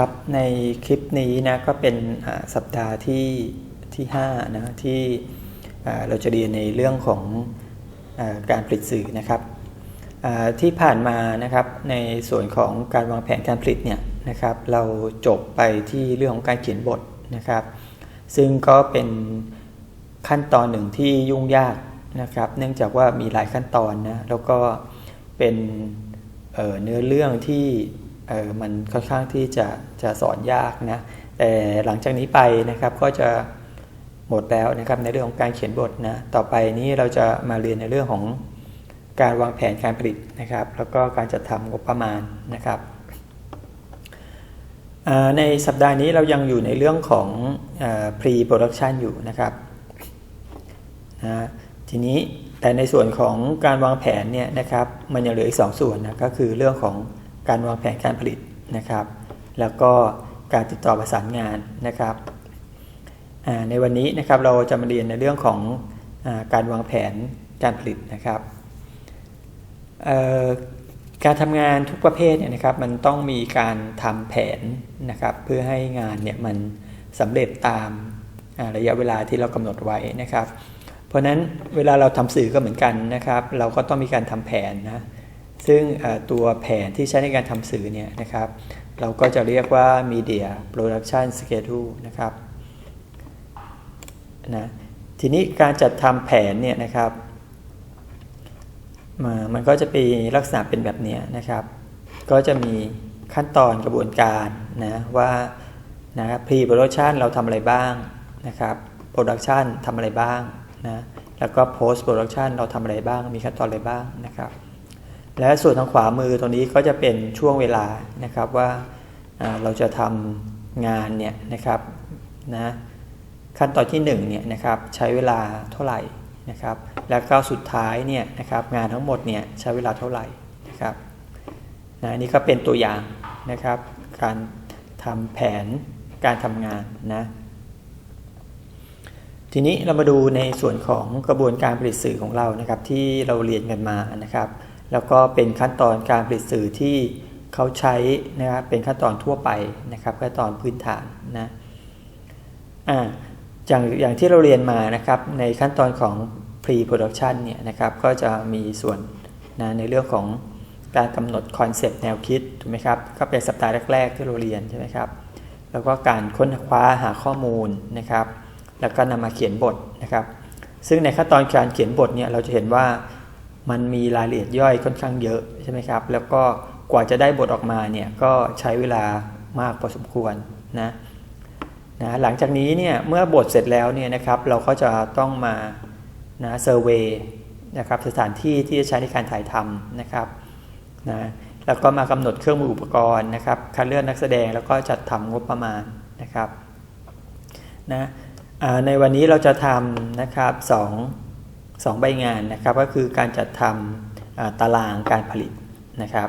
ครับในคลิปนี้นะก็เป็นสัปดาห์ที่ที่5นะที่เราจะเรียนในเรื่องของอการผลิตสื่อนะครับที่ผ่านมานะครับในส่วนของการวางแผนการผลิตเนี่ยนะครับเราจบไปที่เรื่องของการเขียนบทนะครับ ซึ่งก็เป็นขั้นตอนหนึ่งที่ยุ่งยากนะครับ เนื่องจากว่ามีหลายขั้นตอนนะแล้วก็เป็นเเนื้อเรื่องที่ เออมันค่อนข้างที่จะจะสอนยากนะแต่หลังจากนี้ไปนะครับก็จะหมดแล้วนะครับในเรื่องของการเขียนบทนะต่อไปนี้เราจะมาเรียนในเรื่องของการวางแผนการผลิตนะครับ แล้วก็การจัดทำงบประมาณนะครับในสัปดาห์นี้เรายังอยู่ในเรื่องของอ pre production อยู่นะครับนะทีนี้แต่ในส่วนของการวางแผนเนี่ยนะครับมันยังเหลืออีก 2 ส่วนนะก็คือเรื่องของ การวางแผนการผลิตนะครับ แล้วก็การติดต่อประสานงานนะครับในวันนี้นะครับเราจะมาเรียนในเรื่องของอการวางแผนการผลิตนะครับการทำงานทุกประเภทเนี่ยนะครับมันต้องมีการทำแผนนะครับเพื่อให้งานเนี่ยมันสำเร็จตามาระยะเวลาที่เรากำหนดไว้นะครับ เพราะนั้นเวลาเราทำสื่อก็เหมือนกันนะครับ เราก็ต้องมีการทำแผนนะ ซึ่งตัวแผนที่ใช้ในการทำสื่อเนี่ยนะครับ เราก็จะเรียกว่า Media Production Schedule นะครับนะทีนี้การจัดทำแผนเนี่ยนะครับ มันก็จะเป็นลักษณะเป็นแบบนี้นะครับ ก็จะมีขั้นตอนกระบวนการนะว่านะ pre production เราทำอะไรบ้างนะครับ production ทำอะไรบ้างนะแล้วก็ post production เราทำอะไรบ้าง มีขั้นตอนอะไรบ้างนะครับ และส่วนทางขวามือตรงนี้ก็จะเป็นช่วงเวลานะครับว่าเราจะทำงานเนี่ยนะครับนะขั้นตอนที่1เนี่ยนะครับใช้เวลาเท่าไหร่นะครับแล้วก็สุดท้ายเนี่ยนะครับงานทั้งหมดเนี่ยใช้เวลาเท่าไหร่นะครับนะนี่ก็เป็นตัวอย่างนะครับการทำแผนการทำงานนะทีนี้เรามาดูในส่วนของกระบวนการผลิตสื่อของเรานะครับที่เราเรียนกันมานะครับ แล้วก็เป็นขั้นตอนการผลิตสื่อที่เขาใช้นะครับเป็นขั้นตอนทั่วไปนะครับขั้นตอนพื้นฐานนะอ่าอย่างอย่างที่เราเรียนมานะครับในขั้นตอนของ pre production เนี่ยนะครับก็จะมีส่วนนะในเรื่องของการกำหนดคอนเซปต์แนวคิดถูกไหมครับก็เป็นสัปดาห์แรก ๆ ที่เราเรียนใช่ไหมครับแล้วก็การค้นคว้าหาข้อมูลนะครับ แล้วก็นำมาเขียนบทนะครับ ซึ่งในขั้นตอนการเขียนบทเนี่ยเราจะเห็นว่า มันมีรายละเอียดย่อยค่อนข้างเยอะใช่ไหมครับ แล้วก็กว่าจะได้บทออกมาเนี่ยก็ใช้เวลามากพอสมควรนะนะหลังจากนี้เนี่ยเมื่อบทเสร็จแล้วเนี่ยนะครับเราก็จะต้องมานะเซอร์เวยนะครับสถานที่ที่จะใช้ในการถ่ายทำนะครับนะแล้วก็มากำหนดเครื่องมืออุปกรณ์นะครับคัดเลือกนักแสดงแล้วก็จัดทำงบประมาณนะครับนะในวันนี้เราจะทำนะครับสอง สองใบงานนะครับก็คือการจัดทำตารางการผลิตนะครับ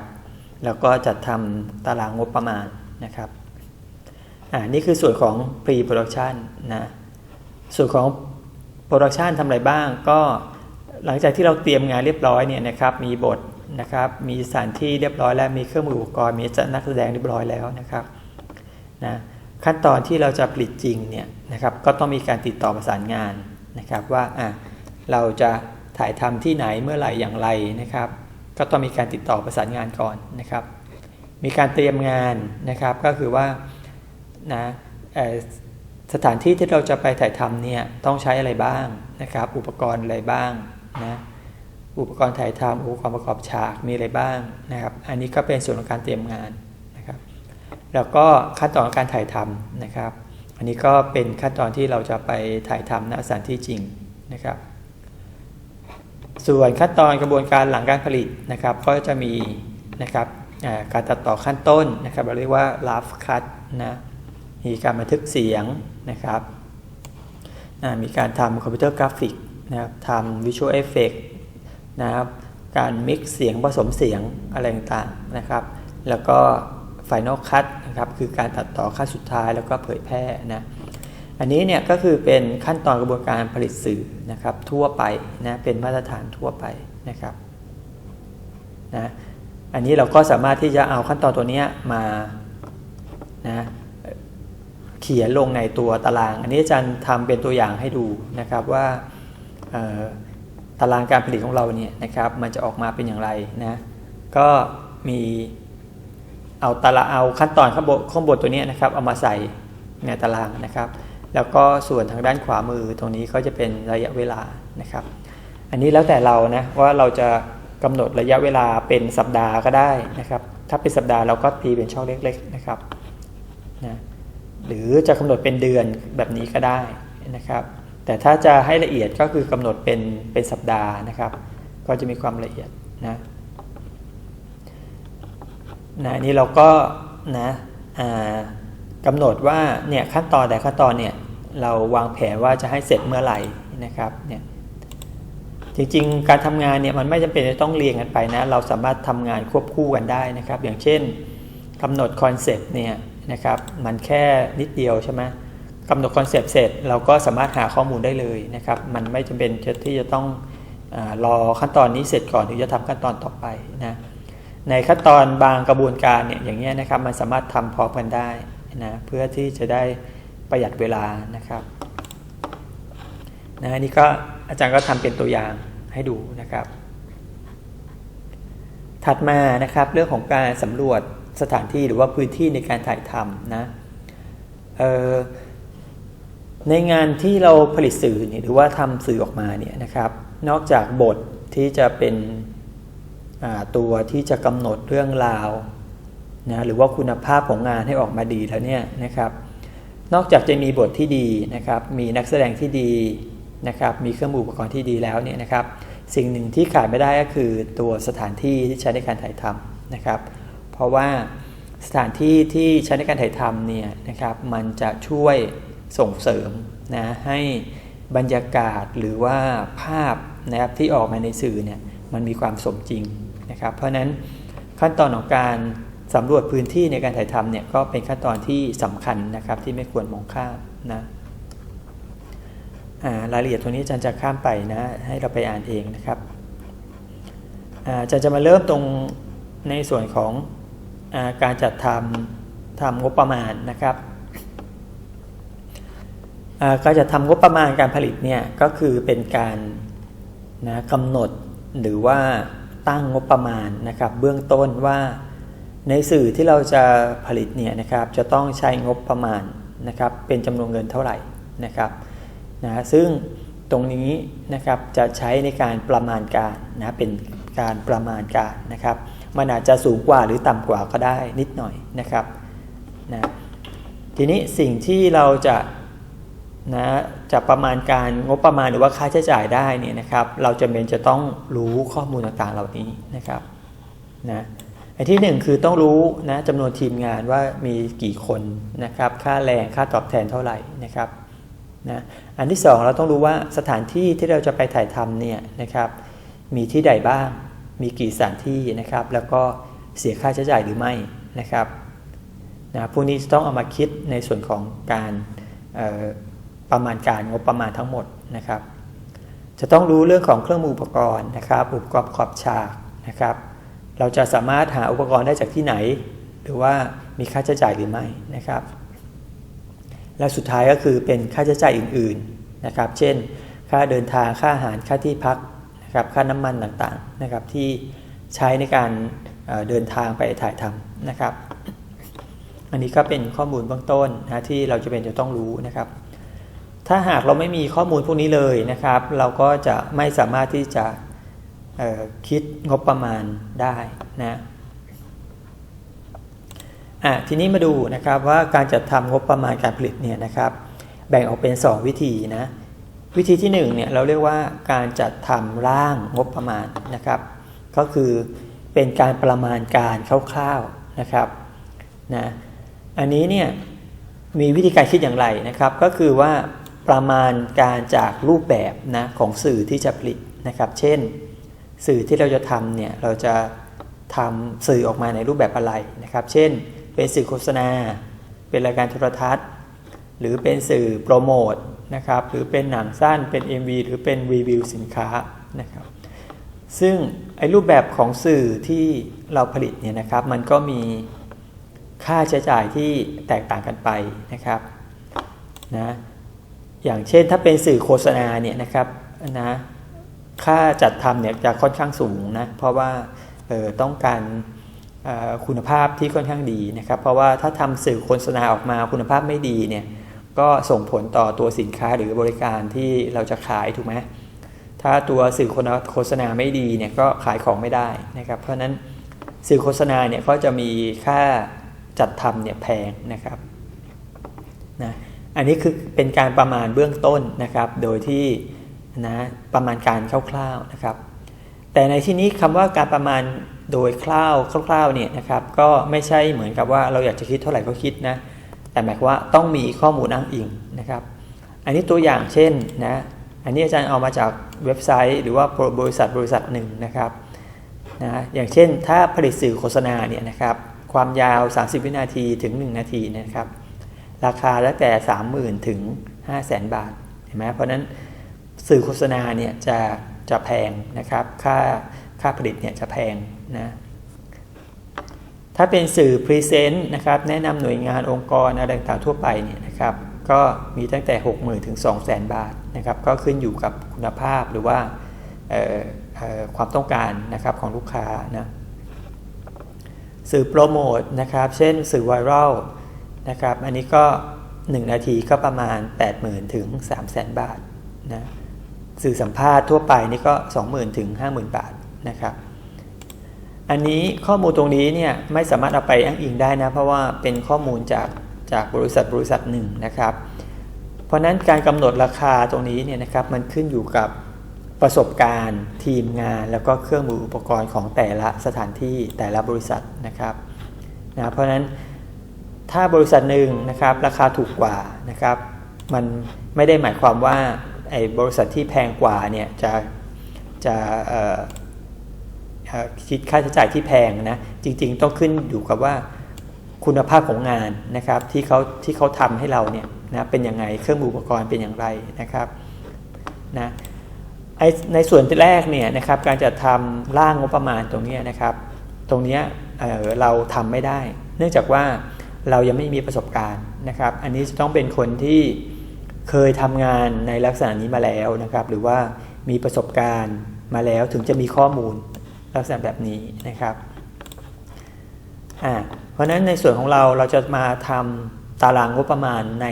แล้วก็จัดทำตารางงบประมาณนะครับอ่านี่คือส่วนของ pre production นะส่วนของ production ทำอะไรบ้าง ก็หลังจากที่เราเตรียมงานเรียบร้อยเนี่ยนะครับมีบทนะครับมีสถานที่เรียบร้อยแล้วมีเครื่องมืออุปกรณ์มีนักแสดงเรียบร้อยแล้วนะครับนะขั้นตอนที่เราจะผลิตจริงเนี่ยนะครับก็ต้องมีการติดต่อประสานงานนะครับว่าอะ เราจะถ่ายทำที่ไหนเมื่อไหร่อย่างไรนะครับ ก็ต้องมีการติดต่อประสานงานก่อนนะครับ มีการเตรียมงานนะครับ ก็คือว่านะสถานที่ที่เราจะไปถ่ายทำเนี่ยต้องใช้อะไรบ้างนะครับ อุปกรณ์อะไรบ้างนะอุปกรณ์ถ่ายทำอุปกรณ์ประกอบฉากมีอะไรบ้างนะครับ อันนี้ก็เป็นส่วนของการเตรียมงานนะครับ แล้วก็ขั้นตอนการถ่ายทำนะครับ อันนี้ก็เป็นขั้นตอนที่เราจะไปถ่ายทำณสถานที่จริงนะครับ ส่วนขั้นตอนกระบวนการหลังการผลิตนะครับก็จะมีนะครับการตัดต่อขั้นต้นนะครับเราเรียกว่า rough cut นะมีการบันทึกเสียงนะครับมีการทำคอมพิวเตอร์กราฟิกนะครับทำวิชวลเอฟเฟกนะครับการมิกซ์เสียงผสมเสียงอะไรต่างๆนะครับ แล้วก็ Final Cut นะครับคือการตัดต่อขั้นสุดท้ายแล้วก็เผยแพร่นะ อันนี้เนี่ยก็คือเป็นขั้นตอนกระบวนการผลิตสื่อนะครับทั่วไปนะเป็นมาตรฐานทั่วไปนะครับนะอันนี้เราก็สามารถที่จะเอาขั้นตอนตัวนี้มานะเขียนลงในตัวตาราง อันนี้อาจารย์ทำเป็นตัวอย่างให้ดูนะครับว่าตารางการผลิตของเราเนี่ยนะครับมันจะออกมาเป็นอย่างไรนะก็มีเอาตารางเอาขั้นตอนข้างบนข้างบนตัวนี้นะครับเอามาใส่ในตารางนะครับ แล้วก็ส่วนทางด้านขวามือตรงนี้ก็จะเป็นระยะเวลานะครับ อันนี้แล้วแต่เรานะว่าเราจะกำหนดระยะเวลาเป็นสัปดาห์ก็ได้นะครับ ถ้าเป็นสัปดาห์เราก็ตีเป็นช่องเล็กๆนะครับนะหรือจะกำหนดเป็นเดือนแบบนี้ก็ได้นะครับ แต่ถ้าจะให้ละเอียดก็คือกำหนดเป็นเป็นสัปดาห์นะครับ ก็จะมีความละเอียดนะนะนี่เราก็นะกำหนดว่าเนี่ยขั้นตอนแต่ขั้นตอนเนี่ย เราวางแผนว่าจะให้เสร็จเมื่อไหร่นะครับเนี่ยจริงๆ การทำงานเนี่ยมันไม่จำเป็นจะต้องเรียงกันไปนะ เราสามารถทำงานควบคู่กันได้นะครับ อย่างเช่นกำหนดคอนเซปต์เนี่ยนะครับมันแค่นิดเดียวใช่ไหมกำหนดคอนเซปต์เสร็จเราก็สามารถหาข้อมูลได้เลยนะครับ มันไม่จำเป็นที่จะต้องอรอขั้นตอนนี้เสร็จก่อนถึงจะทำขั้นตอนต่อไปนะในขั้นตอนบางกระบวนการเนี่ยอย่างเงี้ยนะครับมันสามารถทำพร้อมกันได้นะเพื่อที่จะได้ ประหยัดเวลานะครับนะนี่ก็อาจารย์ก็ทำเป็นตัวอย่างให้ดูนะครับ ถัดมานะครับเรื่องของการสำรวจสถานที่หรือว่าพื้นที่ในการถ่ายทำนะในงานที่เราผลิตสื่อเนี่ยหรือว่าทำสื่อออกมาเนี่ยนะครับ นอกจากบทที่จะเป็นตัวที่จะกำหนดเรื่องราวนะหรือว่าคุณภาพของงานให้ออกมาดีแล้วเนี่ยนะครับ นอกจากจะมีบทที่ดีนะครับ มีนักแสดงที่ดีนะครับ มีเครื่องมืออุปกรณ์ที่ดีแล้วเนี่ยนะครับ สิ่งหนึ่งที่ขาดไม่ได้ก็คือตัวสถานที่ที่ใช้ในการถ่ายทำนะครับ เพราะว่าสถานที่ที่ใช้ในการถ่ายทำเนี่ยนะครับมันจะช่วยส่งเสริมนะให้บรรยากาศหรือว่าภาพนะครับที่ออกมาในสื่อเนี่ยมันมีความสมจริงนะครับ เพราะนั้นขั้นตอนของการ สำรวจพื้นที่ในการถ่ายทำเนี่ยก็เป็นขั้นตอนที่สำคัญนะครับที่ไม่ควรมองข้ามนะรายละเอียดตรงนี้อาจารย์จะข้ามไปนะให้เราไปอ่านเองนะครับอาจารย์จะมาเริ่มตรงในส่วนของอการจัดทำทำงบประมาณนะครับการจัดทำงบประมาณการผลิตเนี่ยก็คือเป็นการนะกำหนดหรือว่าตั้งงบประมาณนะครับ เบื้องต้นว่า ในสื่อที่เราจะผลิตเนี่ยนะครับจะต้องใช้งบประมาณนะครับเป็นจำนวนเงินเท่าไหร่นะครับนะซึ่งตรงนี้นะครับจะใช้ในการประมาณการนะเป็นการประมาณการนะครับมันอาจจะสูงกว่าหรือต่ำกว่าก็ได้นิดหน่อยนะครับนะทีนี้สิ่งที่เราจะนะจะประมาณการงบประมาณหรือว่าค่าใช้จ่ายได้เนี่ยนะครับ เราจะเป็นจะต้องรู้ข้อมูลต่างๆเหล่านี้นะครับนะ อันที่หนึ่งคือต้องรู้นะจำนวนทีมงานว่ามีกี่คนนะครับ ค่าแรงค่าตอบแทนเท่าไหร่นะครับนะอันที่สองเราต้องรู้ว่าสถานที่ที่เราจะไปถ่ายทำเนี่ยนะครับ มีที่ใดบ้าง มีกี่สถานที่นะครับ แล้วก็เสียค่าใช้จ่ายหรือไม่นะครับนะพวกนี้ต้องเอามาคิดในส่วนของการประมาณการงบประมาณทั้งหมดนะครับ จะต้องรู้เรื่องของเครื่องมืออุปกรณ์นะครับ อุปกรณ์ขอบฉากนะครับ เราจะสามารถหาอุปกรณ์ได้จากที่ไหน หรือว่ามีค่าใช้จ่ายหรือไม่นะครับ และสุดท้ายก็คือเป็นค่าใช้จ่ายอื่นๆนะครับ เช่น ค่าเดินทางค่าอาหารค่าที่พักนะครับค่าน้ำมันต่างๆนะครับที่ใช้ในการเดินทางไปถ่ายทำนะครับ อันนี้ก็เป็นข้อมูลเบื้องต้นนะที่เราจะเป็นจะต้องรู้นะครับ ถ้าหากเราไม่มีข้อมูลพวกนี้เลยนะครับ เราก็จะไม่สามารถที่จะ คิดงบประมาณได้นะอะทีนี้มาดูนะครับว่าการจัดทำงบประมาณการผลิตเนี่ยนะครับ แบ่งออกเป็น 2 วิธีนะวิธีที่1เนี่ยเราเรียกว่าการจัดทำร่างงบประมาณนะครับ ก็คือเป็นการประมาณการคร่าวๆนะครับนะอันนี้เนี่ยมีวิธีการคิดอย่างไรนะครับ ก็คือว่าประมาณการจากรูปแบบนะของสื่อที่จะผลิตนะครับ เช่น สื่อที่เราจะทำเนี่ยเราจะทำสื่อออกมาในรูปแบบอะไรนะครับ เช่น เป็นสื่อโฆษณา เป็นรายการโทรทัศน์ หรือเป็นสื่อโปรโมทนะครับ หรือเป็นหนังสั้น เป็น MV หรือเป็นรีวิวสินค้านะครับ ซึ่งไอ้รูปแบบของสื่อที่เราผลิตเนี่ยนะครับ มันก็มีค่าใช้จ่ายที่แตกต่างกันไปนะครับนะ อย่างเช่นถ้าเป็นสื่อโฆษณาเนี่ยนะครับนะ ค่าจัดทำเนี่ยจะค่อนข้างสูงนะเพราะว่าต้องการคุณภาพที่ค่อนข้างดีนะครับ เพราะว่าถ้าทำสื่อโฆษณาออกมาคุณภาพไม่ดีเนี่ยก็ส่งผลต่อตัวสินค้าหรือบริการที่เราจะขายถูกไหมถ้าตัวสื่อโฆษณาไม่ดีเนี่ยก็ขายของไม่ได้นะครับ เพราะฉะนั้นสื่อโฆษณาเนี่ยก็จะมีค่าจัดทำเนี่ยแพงนะครับนะอันนี้คือเป็นการประมาณเบื้องต้นนะครับ โดยที่ นะประมาณการคร่าวๆนะครับ แต่ในที่นี้คำว่าการประมาณโดยคร่าวคร่าวๆเนี่ยนะครับก็ไม่ใช่เหมือนกับว่าเราอยากจะคิดเท่าไหร่ก็คิดนะแต่หมายความว่าต้องมีข้อมูลอ้างอิงนะครับ อันนี้ตัวอย่างเช่นนะอันนี้อาจารย์เอามาจากเว็บไซต์ หรือว่าบริษัทบริษัทหนึ่งนะครับนะอย่างเช่นถ้าผลิตสื่อโฆษณาเนี่ยนะครับความยาว 30 วินาทีถึง 1 นาทีนะครับ ราคาแล้วแต่ 30,000 ถึง 500,000 บาทเห็นไหมเพราะนั้น สื่อโฆษณาเนี่ยจะจะแพงนะครับค่าค่าผลิตเนี่ยจะแพงนะถ้าเป็นสื่อพรีเซนต์นะครับแนะนำหน่วยงานองค์กรอะไรต่างๆทั่วไปเนี่ยนะครับก็มีตั้งแต่ 60,000ถึง200,000 บาทนะครับก็ขึ้นอยู่กับคุณภาพหรือว่าความต้องการนะครับของลูกค้านะสื่อโปรโมทนะครับเช่นสื่อไวรัลนะครับอันนี้ก็ 1 นาทีก็ประมาณ 80,000 ถึง 300,000 บาทนะ สื่อสัมภาษณ์ทั่วไปนี่ก็ 20,000 ถึง 50,000 บาทนะครับ อันนี้ข้อมูลตรงนี้เนี่ยไม่สามารถเอาไปอ้างอิงได้นะ เพราะว่าเป็นข้อมูลจากจากบริษัทบริษัทหนึ่งนะครับ เพราะนั้นการกำหนดราคาตรงนี้เนี่ยนะครับมันขึ้นอยู่กับประสบการณ์ทีมงาน แล้วก็เครื่องมืออุปกรณ์ของแต่ละสถานที่แต่ละบริษัทนะครับนะเพราะฉะนั้นถ้าบริษัทหนึ่งนะครับราคาถูกกว่านะครับ มันไม่ได้หมายความว่า ไอ้บริษัทที่แพงกว่าเนี่ยจะจะคิดค่าใช้จ่ายที่แพงนะจริง ๆ ต้องขึ้นอยู่กับว่าคุณภาพของงานนะครับที่เขาที่เขาทำให้เราเนี่ยนะเป็นยังไงเครื่องอุปกรณ์เป็นอย่างไรนะครับนะในส่วนแรกเนี่ยนะครับการจะทำร่างงบประมาณตรงนี้นะครับ ตรงนี้เเราทำไม่ได้ เนื่องจากว่าเรายังไม่มีประสบการณ์นะครับ อันนี้จะต้องเป็นคนที่ เคยทำงานในลักษณะนี้มาแล้วนะครับ หรือว่ามีประสบการณ์มาแล้วถึงจะมีข้อมูลลักษณะแบบนี้นะครับอ่าเพราะฉะนั้นในส่วนของเราเราจะมาทำตารางงบประมาณใน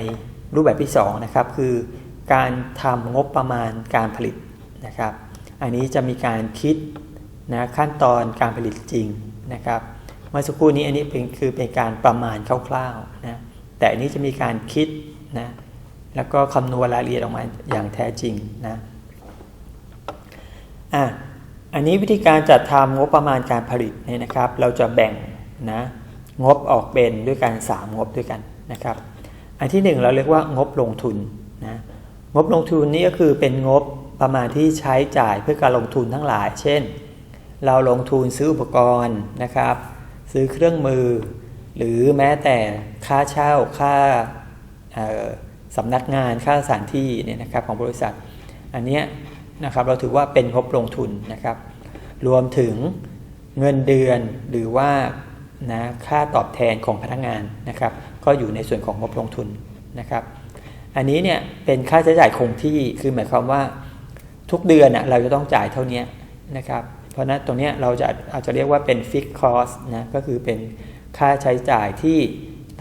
รูปแบบที่2นะครับคือการทำงบประมาณการผลิตนะครับ อันนี้จะมีการคิดนะขั้นตอนการผลิตจริงนะครับ เมื่อสักครู่นี้อันนี้เป็นคือเป็นการประมาณคร่าวๆนะแต่อันนี้จะมีการคิดนะ แล้วก็คำนวณรายละเอียดออกมาอย่างแท้จริงนะอะอันนี้วิธีการจัดทำงบประมาณการผลิตเนี่ยนะครับ เราจะแบ่งนะงบออกเป็นด้วยกัน3งบด้วยกันนะครับ อันที่ 1 เราเรียกว่างบลงทุนนะงบลงทุนนี่ก็คือเป็นงบประมาณที่ใช้จ่ายเพื่อการลงทุนทั้งหลาย เช่น เราลงทุนซื้ออุปกรณ์นะครับ ซื้อเครื่องมือ หรือแม้แต่ค่าเช่าค่า สำนักงานค่าสถานที่เนี่ยนะครับของบริษัท อันนี้นะครับเราถือว่าเป็นงบลงทุนนะครับ รวมถึงเงินเดือนหรือว่านะค่าตอบแทนของพนักงานนะครับ ก็อยู่ในส่วนของงบลงทุนนะครับ อันนี้เนี่ยเป็นค่าใช้จ่ายคงที่คือหมายความว่าทุกเดือนเราจะต้องจ่ายเท่านี้นะครับ เพราะนั้นตรงนี้เราจะอาจจะเรียกว่าเป็นฟิกคอสนะก็คือเป็นค่าใช้จ่ายที่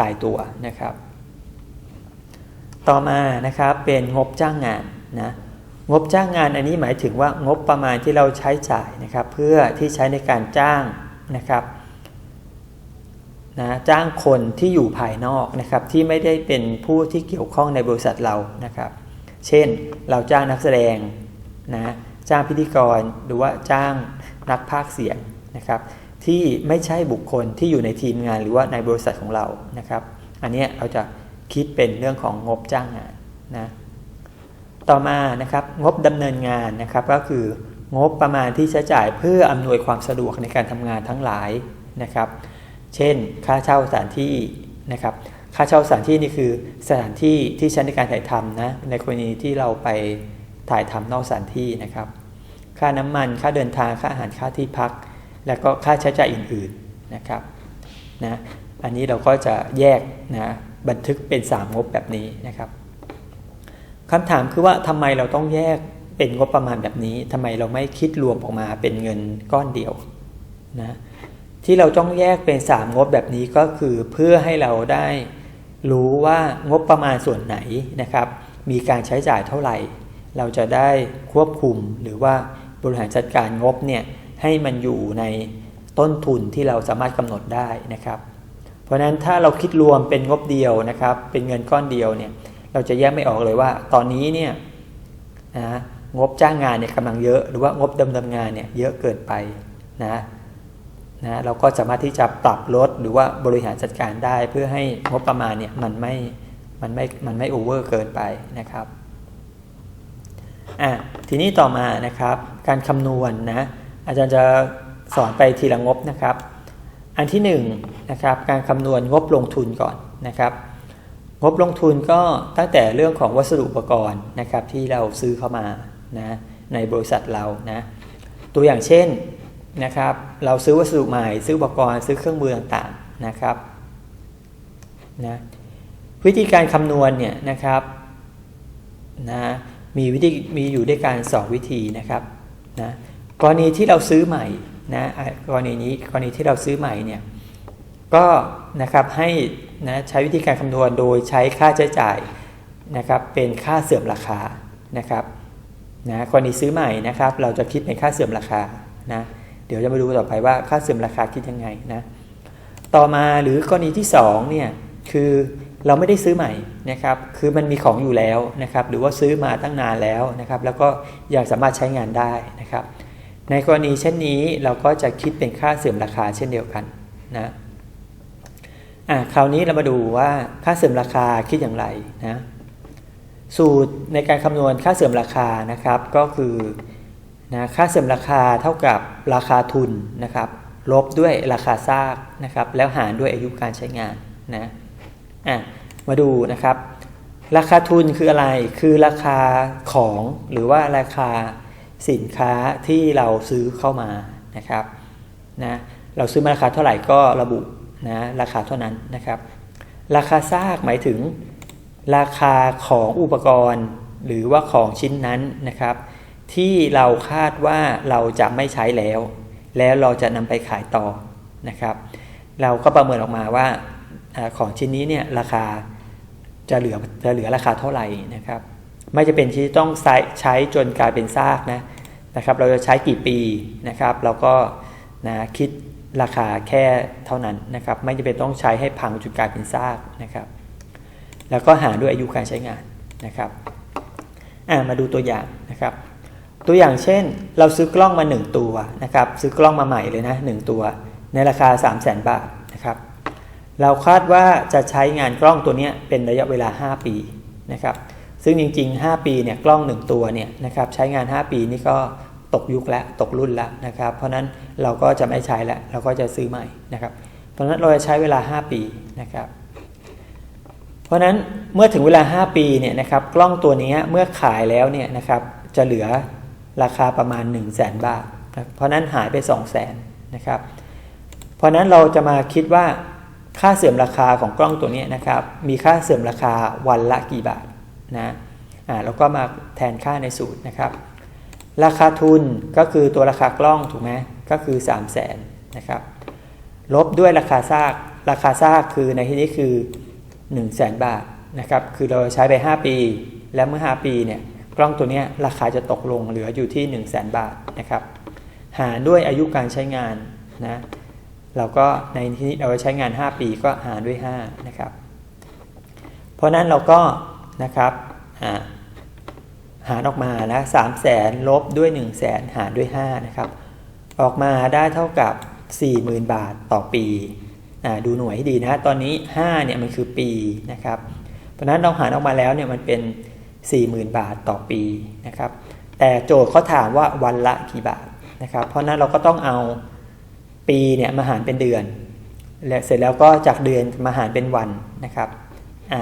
ตายตัวนะครับ ต่อมานะครับเป็นงบจ้างงานนะงบจ้างงานอันนี้หมายถึงว่างบประมาณที่เราใช้จ่ายนะครับ เพื่อที่ใช้ในการจ้างนะครับนะจ้างคนที่อยู่ภายนอกนะครับที่ไม่ได้เป็นผู้ที่เกี่ยวข้องในบริษัทเรานะครับ เช่นเราจ้างนักแสดงนะจ้างพิธีกรหรือว่าจ้างนักพากเสียงนะครับ ที่ไม่ใช่บุคคลที่อยู่ในทีมงานหรือว่าในบริษัทของเรานะครับ อันนี้เราจะ คิดเป็นเรื่องของงบจ้างงานนะต่อมานะครับงบดำเนินงานนะครับก็คืองบประมาณที่ใช้จ่ายเพื่ออำนวยความสะดวกในการทำงานทั้งหลายนะครับ เช่น ค่าเช่าสถานที่นะครับค่าเช่าสถานที่นี่คือสถานที่ที่ใช้ในการถ่ายทำนะในกรณีที่เราไปถ่ายทำนอกสถานที่นะครับ ค่าน้ำมันค่าเดินทางค่าอาหารค่าที่พัก แล้วก็ค่าใช้จ่ายอื่นๆนะครับนะอันนี้เราก็จะแยกนะ บันทึกเป็น 3 งบแบบนี้นะครับคำถามคือว่าทำไมเราต้องแยกเป็นงบประมาณแบบนี้ทำไมเราไม่คิดรวมออกมาเป็นเงินก้อนเดียวนะที่เราต้องแยกเป็น 3 งบแบบนี้ก็คือเพื่อให้เราได้รู้ว่างบประมาณส่วนไหนนะครับ มีการใช้จ่ายเท่าไหร่ เราจะได้ควบคุมหรือว่าบริหารจัดการงบเนี่ยให้มันอยู่ในต้นทุนที่เราสามารถกำหนดได้นะครับ เพราะฉะนั้นถ้าเราคิดรวมเป็นงบเดียวนะครับ เป็นเงินก้อนเดียวเนี่ยเราจะแยกไม่ออกเลยว่า ตอนนี้เนี่ยนะงบจ้างงานเนี่ยกำลังเยอะ หรือว่างบดำเนินงานเนี่ยเยอะเกินไปนะนะเราก็สามารถที่จะปรับลดหรือว่าบริหารจัดการได้เพื่อให้งบประมาณเนี่ยมันไม่มันไม่มันไม่โอเวอร์เกินไปนะครับอะทีนี้ต่อมานะครับ การคำนวณนนะอาจารย์จะสอนไปทีละงบนะครับ อันที่1นนะครับการคำนวณงบลงทุนก่อนนะครับ งบลงทุนก็ตั้งแต่เรื่องของวัสดุอุปกรณ์นะครับที่เราซื้อเข้ามานะในบริษัทเรานะตัวอย่างเช่นนะครับเราซื้อวัสดุใหม่ซื้ออุปกรณ์ซื้อเครื่องมือต่างๆนะครับนะวิธีการคำนวณเนี่ยนะครับนะมีวิธีมีอยู่ด้วยการสองวิธีนะครับนะกรณีที่เราซื้อใหม่ นะกรณีนี้กรณีที่เราซื้อใหม่เนี่ยก็นะครับให้นะใช้วิธีการคำนวณโดยใช้ค่าใช้จ่ายนะครับเป็นค่าเสื่อมราคานะครับนะกรณีซื้อใหม่นะครับ เราจะคิดเป็นค่าเสื่อมราคานะเดี๋ยวจะมาดูต่อไปว่าค่าเสื่อมราคาคิดยังไงนะต่อมาหรือกรณีที่2เนี่ยคือเราไม่ได้ซื้อใหม่นะครับ คือมันมีของอยู่แล้วนะครับ หรือว่าซื้อมาตั้งนานแล้วนะครับ แล้วก็ยังสามารถใช้งานได้นะครับ ในกรณีเช่นนี้เราก็จะคิดเป็นค่าเสื่อมราคาเช่นเดียวกันนะอะคราวนี้เรามาดูว่าค่าเสื่อมราคาคิดอย่างไรนะสูตรในการคำนวณค่าเสื่อมราคานะครับ ก็คือนะค่าเสื่อมราคาเท่ากับราคาทุนนะครับ ลบด้วยราคาซากนะครับ แล้วหารด้วยอายุการใช้งานนะอะมาดูนะครับ ราคาทุนคืออะไรคือราคาของหรือว่าราคา สินค้าที่เราซื้อเข้ามานะครับนะเราซื้อมาราคาเท่าไหร่ก็ระบุนะราคาเท่านั้นนะครับ ราคาซากหมายถึงราคาของอุปกรณ์ หรือว่าของชิ้นนั้นนะครับ ที่เราคาดว่าเราจะไม่ใช้แล้ว แล้วเราจะนำไปขายต่อนะครับ เราก็ประเมินออกมาว่าของชิ้นนี้เนี่ยราคาจะเหลือจะเหลือราคาเท่าไหร่นะครับ ไม่จะเป็นที่ต้องใช้จนกลายเป็นซากนะนะครับ เราจะใช้กี่ปีนะครับเราก็นะคิดราคาแค่เท่านั้นนะครับ ไม่จะเป็นต้องใช้ให้พังจนกลายเป็นซากนะครับ แล้วก็หาด้วยอายุการใช้งานนะครับมาดูตัวอย่างนะครับ ตัวอย่างเช่น เราซื้อกล้องมา 1 ตัวนะครับ ซื้อกล้องมาใหม่เลยนะ1ตัว ในราคา 3 0 0 0 0 0 บาทนะครับ เราคาดว่าจะใช้งานกล้องตัวนี้เป็นระยะเวลา 5 ปีนะครับ ซึ่งจริง ๆ 5 ปีเนี่ยกล้อง 1 ตัวเนี่ยนะครับใช้งาน 5 ปีนี่ก็ตกยุคแล้วตกรุ่นแล้วนะครับเพราะนั้นเราก็จะไม่ใช้แล้วเราก็จะซื้อใหม่นะครับเพราะนั้นเราจะใช้เวลา 5 ปีนะครับเพราะนั้นเมื่อถึงเวลา 5 ปีเนี่ยนะครับกล้องตัวนี้เมื่อขายแล้วเนี่ยนะครับจะเหลือราคาประมาณ 1 0 0 0 0แบาทเพราะนั้นหายไป 2 0 0 0 0 0นะครับเพราะนั้นเราจะมาคิดว่าค่าเสื่อมราคาของกล้องตัวนี้นะครับมีค่าเสื่อมราคาวันละกี่บาท นะอ่าแล้วก็มาแทนค่าในสูตรนะครับ ราคาทุนก็คือตัวราคากล้องถูกไหมก็คือ 3 0 0แสนนะครับลบด้วยราคาซากราคาซากคือในที่นี้คือ 1 0 0 0 0แสนบาทนะครับคือเราใช้ไป 5 ปี และเมื่อ 5 ปีเนี่ยกล้องตัวนี้ราคาจะตกลงเหลืออยู่ที่ 1 0 0 0 0แสนบาทนะครับหารด้วยอายุการใช้งานนะเราก็ในที่นี้เราใช้งาน 5 ปีก็หารด้วย5นะครับเพราะนั้นเราก็ นะครับหารออกมานะสามแสนลบด้วย1 0 0 0 0แสนหารด้วย5นะครับออกมาได้เท่ากับ 40,000 บาทต่อปีดูหน่วยให้ดีนะตอนนี้5เนี่ยมันคือปีนะครับเพราะนั้นเราหารออกมาแล้วเนี่ยมันเป็น 40,000 บาทต่อปีนะครับแต่โจทย์เขาถามว่าวันละกี่บาทนะครับเพราะนั้นเราก็ต้องเอาปีเนี่ยมาหารเป็นเดือนและเสร็จแล้วก็จากเดือนมาหารเป็นวันนะครับอ่า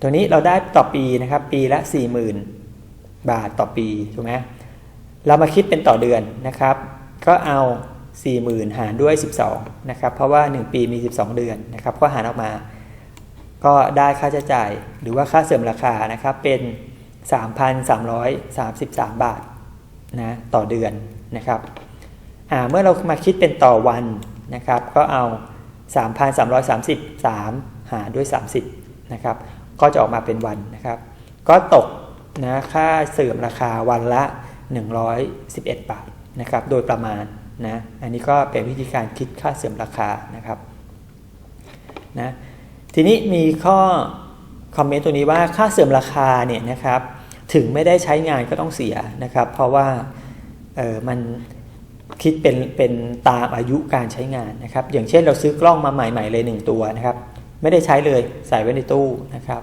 ตัวนี้เราได้ต่อปีนะครับ ปีละ 40,000 บาทต่อปีถูกไหมเรามาคิดเป็นต่อเดือนนะครับ ก็เอา 40,000 หารด้วย 12 นะครับ เพราะว่า 1 ปีมี 12 เดือนนะครับ ก็หารออกมา ก็ได้ค่าใช้จ่าย หรือว่าค่าเสริมราคานะครับ เป็น 3,333 บาทนะต่อเดือนนะครับเมื่อเรามาคิดเป็นต่อวันนะครับ ก็เอา 3,333 หารด้วย 30 นะครับ ก็จะออกมาเป็นวันนะครับ ก็ตกนะค่าเสริมราคาวันละ 111 บาทนะครับ โดยประมาณนะ อันนี้ก็เป็นวิธีการคิดค่าเสริมราคานะครับนะทีนี้มีข้อคอมเมนต์ตัวนี้ว่าค่าเสริมราคาเนี่ยนะครับถึงไม่ได้ใช้งานก็ต้องเสียนะครับ เพราะว่าเออมันคิดเป็นเป็นตามอายุการใช้งานนะครับ อย่างเช่นเราซื้อกล้องมาใหม่ๆเลย 1 ตัวนะครับ ไม่ได้ใช้เลยใส่ไว้ในตู้นะครับ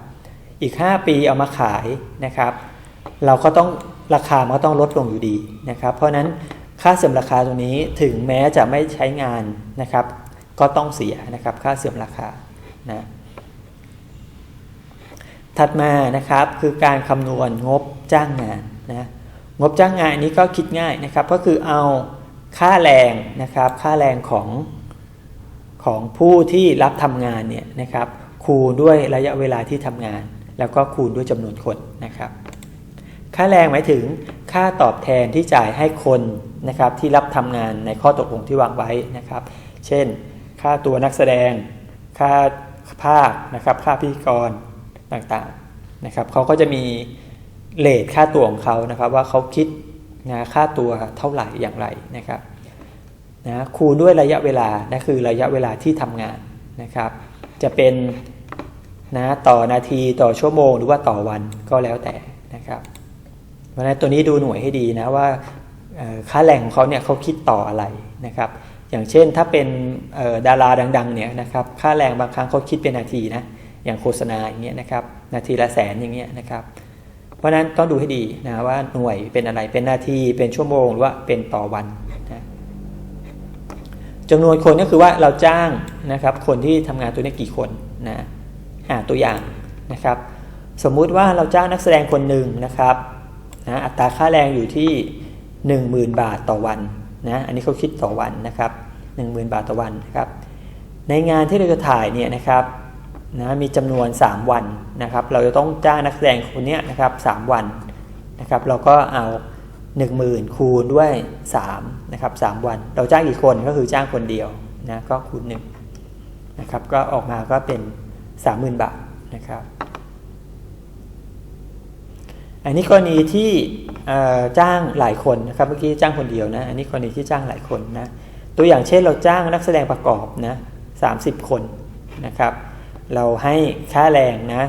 อีก 5 ปีเอามาขายนะครับ เราก็ต้องราคามันก็ต้องลดลงอยู่ดีนะครับ เพราะฉะนั้นค่าเสื่อมราคาตรงนี้ถึงแม้จะไม่ใช้งานนะครับ ก็ต้องเสียนะครับค่าเสื่อมราคานะถัดมานะครับคือการคำนวณงบจ้างงานนะงบจ้างงานนี้ก็คิดง่ายนะครับ ก็คือเอาค่าแรงนะครับ ค่าแรงของ ของผู้ที่รับทำงานเนี่ยนะครับคูณด้วยระยะเวลาที่ทำงาน แล้วก็คูณด้วยจำนวนคนนะครับ ค่าแรงหมายถึงค่าตอบแทนที่จ่ายให้คนนะครับที่รับทำงานในข้อตกลงที่วางไว้นะครับ เช่น ค่าตัวนักแสดง ค่าภาคนะครับค่าพิธีกรต่างๆนะครับเขาก็จะมีเลทค่าตัวของเขานะครับว่าเขาคิดนะค่าตัวเท่าไหร่อย่างไรนะครับ นะคูณด้วยระยะเวลานะคือระยะเวลาที่ทำงานนะครับ จะเป็นนะต่อนาทีต่อชั่วโมงหรือว่าต่อวันก็แล้วแต่นะครับเพราะฉะนั้นตัวนี้ดูหน่วยให้ดีนะว่าค่าแรงของเขาเนี่ยเขาคิดต่ออะไรนะครับ อย่างเช่นถ้าเป็นดาราดังๆเนี่ยนะครับค่าแรงบางครั้งเขาคิดเป็นนาทีนะอย่างโฆษณาอย่างเงี้ยนะครับนาทีละแสนอย่างเงี้ยนะครับ เพราะฉะนั้นต้องดูให้ดีนะว่าหน่วยเป็นอะไรเป็นนาทีเป็นชั่วโมงหรือว่าเป็นต่อวัน จำนวนคนก็คือว่าเราจ้างนะครับคนที่ทำงานตัวนี้กี่คนนะอ่าตัวอย่างนะครับ สมมุติว่าเราจ้างนักแสดงคนหนึ่งนะครับนะอัตราค่าแรงอยู่ที่ 10,000 บาทต่อวันนะอันนี้เขาคิดต่อวันนะครับ10,000 บาทต่อวันนะครับในงานที่เราจะถ่ายเนี่ยนะครับนะมีจำนวน 3 วันนะครับ เราจะต้องจ้างนักแสดงคนนี้นะครับ3วันนะครับ เราก็เอา 10,000 คูณด้วย3นะครับ3วัน เราจ้างกี่คนก็คือจ้างคนเดียวนะก็คูณ1นะครับก็ออกมาก็เป็น 30,000 บาทนะครับ อันนี้กรณีที่จ้างหลายคนนะครับเมื่อกี้จ้างคนเดียวนะอันนี้กรณีที่จ้างหลายคนนะตัวอย่างเช่นเราจ้างนักแสดงประกอบนะ30คนนะครับ เราให้ค่าแรงนะ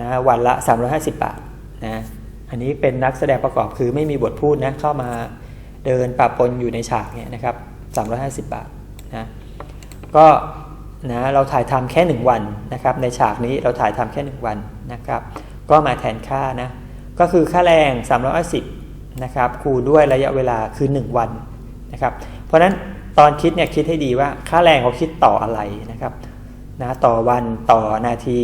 นะวันละ 350 บาทนะ อันนี้เป็นนักแสดงประกอบคือไม่มีบทพูดนะเข้ามาเดินปะปนอยู่ในฉากเนี่ยนะครับ350 บาทนะก็นะเราถ่ายทำแค่ 1 วันนะครับในฉากนี้เราถ่ายทำแค่ 1 วันนะครับก็มาแทนค่านะก็คือค่าแรง350นะครับคูณด้วยระยะเวลาคือ 1 วันนะครับเพราะฉะนั้นตอนคิดเนี่ยคิดให้ดีว่าค่าแรงเขาคิดต่ออะไรนะครับนะต่อวันต่อนาที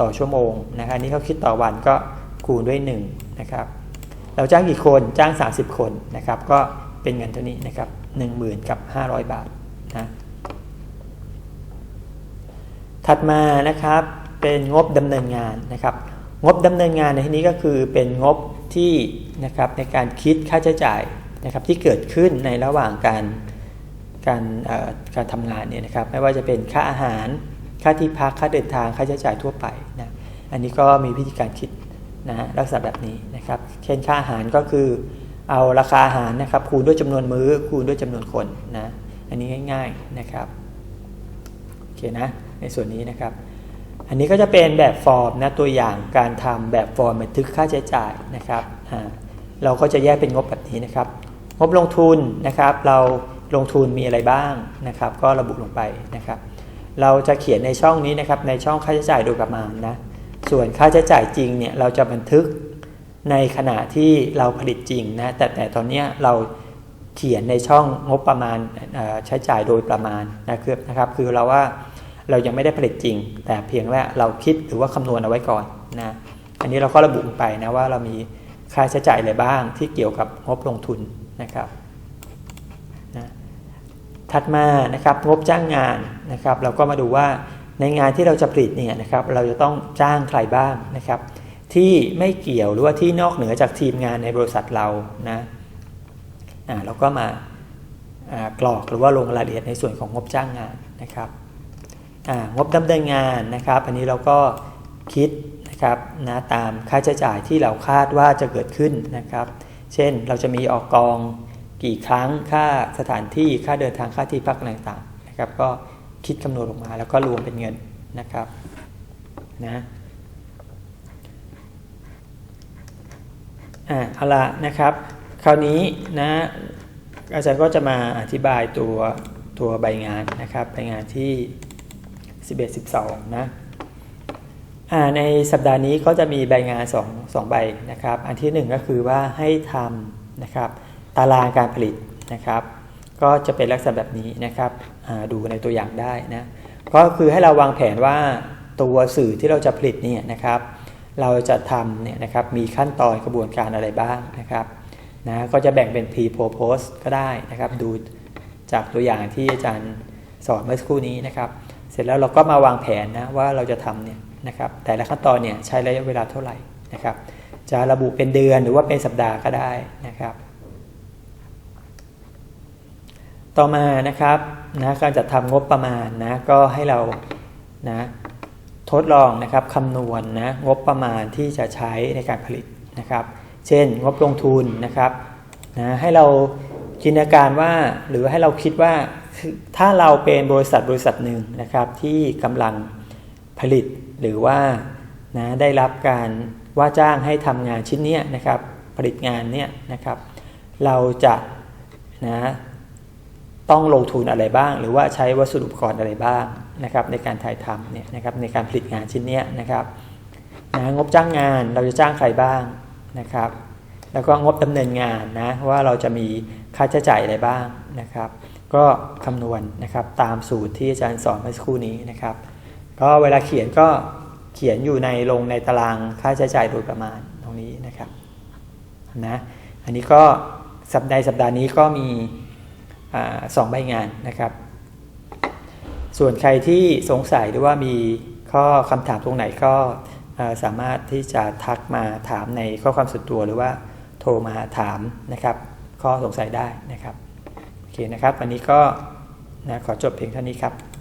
ต่อชั่วโมงนะครับนี่เขาคิดต่อวันก็คูณด้วย 1 นะครับ เราจ้างกี่คนจ้าง 30 คนนะครับ ก็เป็นเงินเท่านี้นะครับ10,000กับ500 บาทนะถัดมานะครับเป็นงบดำเนินงานนะครับ งบดำเนินงานในที่นี้ก็คือเป็นงบที่นะครับในการคิดค่าใช้จ่ายนะครับที่เกิดขึ้นในระหว่างการการการทำงานเนี่ยนะครับไม่ว่าจะเป็นค่าอาหารค่าที่พักค่าเดินทางค่าใช้จ่ายทั่วไปนะอันนี้ก็มีวิธีการคิด นะลักษณะแบบนี้นะครับ เช่นค่าอาหารก็คือเอาราคาอาหารนะครับ คูณด้วยจำนวนมื้อคูณด้วยจำนวนคนนะอันนี้ง่าย ๆนะครับโอเคนะในส่วนนี้นะครับ อันนี้ก็จะเป็นแบบฟอร์มนะตัวอย่างการทำแบบฟอร์มบันทึกค่าใช้จ่ายนะครับเราก็จะแยกเป็นงบแบบนี้นะครับ งบลงทุนนะครับ เราลงทุนมีอะไรบ้างนะครับ ก็ระบุลงไปนะครับ เราจะเขียนในช่องนี้นะครับในช่องค่าใช้จ่ายโดยประมาณนะ ส่วนค่าใช้จ่ายจริงเนี่ยเราจะบันทึกในขณะที่เราผลิตจริงนะแต่แต่ตอนนี้เราเขียนในช่องงบประมาณใช้จ่ายโดยประมาณนะครับนะครับ คือเราว่าเรายังไม่ได้ผลิตจริง แต่เพียงว่าเราคิดหรือว่าคำนวณเอาไว้ก่อนนะอันนี้เราก็ระบุไปนะว่าเรามีค่าใช้จ่ายอะไรบ้างที่เกี่ยวกับงบลงทุนนะครับนะถัดมานะครับงบจ้างงานนะครับ เราก็มาดูว่า ในงานที่เราจะผลิตเนี่ยนะครับเราจะต้องจ้างใครบ้างนะครับ ที่ไม่เกี่ยวหรือว่าที่นอกเหนือจากทีมงานในบริษัทเรานะอ่าเราก็มาอ่ากรอกหรือว่าลงรายละเอียดในส่วนของงบจ้างงานนะครับอ่างบดำเนินงานนะครับ อันนี้เราก็คิดนะครับนะตามค่าใช้จ่ายที่เราคาดว่าจะเกิดขึ้นนะครับ เช่นเราจะมีออกกองกี่ครั้งค่าสถานที่ค่าเดินทางค่าที่พักต่างๆนะครับ ก็ คิดคำนวณออกมา แล้วก็รวมเป็นเงินนะครับนะอ่าเอาละนะครับ คราวนี้นะอาจารย์ก็จะมาอธิบายตัวตัวใบงานนะครับใบงานที่ 11 12นะอ่าในสัปดาห์นี้ก็จะมีใบงาน2 2ใบนะครับ อันที่ 1 ก็คือว่าให้ทำนะครับ ตารางการผลิตนะครับ ก็จะเป็นลักษณะแบบนี้นะครับดูในตัวอย่างได้นะก็คือให้เราวางแผนว่าตัวสื่อที่เราจะผลิตเนี่ยนะครับ เราจะทำเนี่ยนะครับมีขั้นตอนกระบวนการอะไรบ้างนะครับนะก็จะแบ่งเป็น pre pro post ก็ได้นะครับ ดูจากตัวอย่างที่อาจารย์สอนเมื่อสักครู่นี้นะครับ เสร็จแล้วเราก็มาวางแผนนะว่าเราจะทำเนี่ยนะครับ แต่ละขั้นตอนเนี่ยใช้ระยะเวลาเท่าไหร่นะครับ จะระบุเป็นเดือนหรือว่าเป็นสัปดาห์ก็ได้นะครับ ต่อมานะครับนะการจัดทำงบประมาณนะก็ให้เรานะทดลองนะครับคำนวณนะงบประมาณที่จะใช้ในการผลิตนะครับ เช่นงบลงทุนนะครับนะให้เราจินตนาการว่าหรือให้เราคิดว่าถ้าเราเป็นบริษัทบริษัทหนึ่งนะครับที่กำลังผลิตหรือว่านะได้รับการว่าจ้างให้ทำงานชิ้นนี้นะครับผลิตงานเนี้ยนะครับ เราจะนะ ต้องลงทุนอะไรบ้าง หรือว่าใช้วัสดุอุปกรณ์อะไรบ้างนะครับในการถ่ายทำเนี่ยนะครับในการผลิตงานชิ้นนี้นะครับนะงบจ้างงานเราจะจ้างใครบ้างนะครับ แล้วก็งบดำเนินงานนะว่าเราจะมีค่าใช้จ่ายอะไรบ้างนะครับ ก็คำนวณนะครับตามสูตรที่อาจารย์สอนเมื่อสักครู่นี้นะครับ ก็เวลาเขียนก็เขียนอยู่ในลงในตารางค่าใช้จ่ายโดยประมาณตรงนี้นะครับนะอันนี้ก็สัปดาห์สัปดาห์นี้ก็มี สองใบงานนะครับ ส่วนใครที่สงสัยหรือว่ามีข้อคำถามตรงไหนก็สามารถที่จะทักมาถามในข้อความส่วนตัวหรือว่าโทรมาถามนะครับ ข้อสงสัยได้นะครับโอเคนะครับ วันนี้ก็นะขอจบเพียงเท่านี้ครับ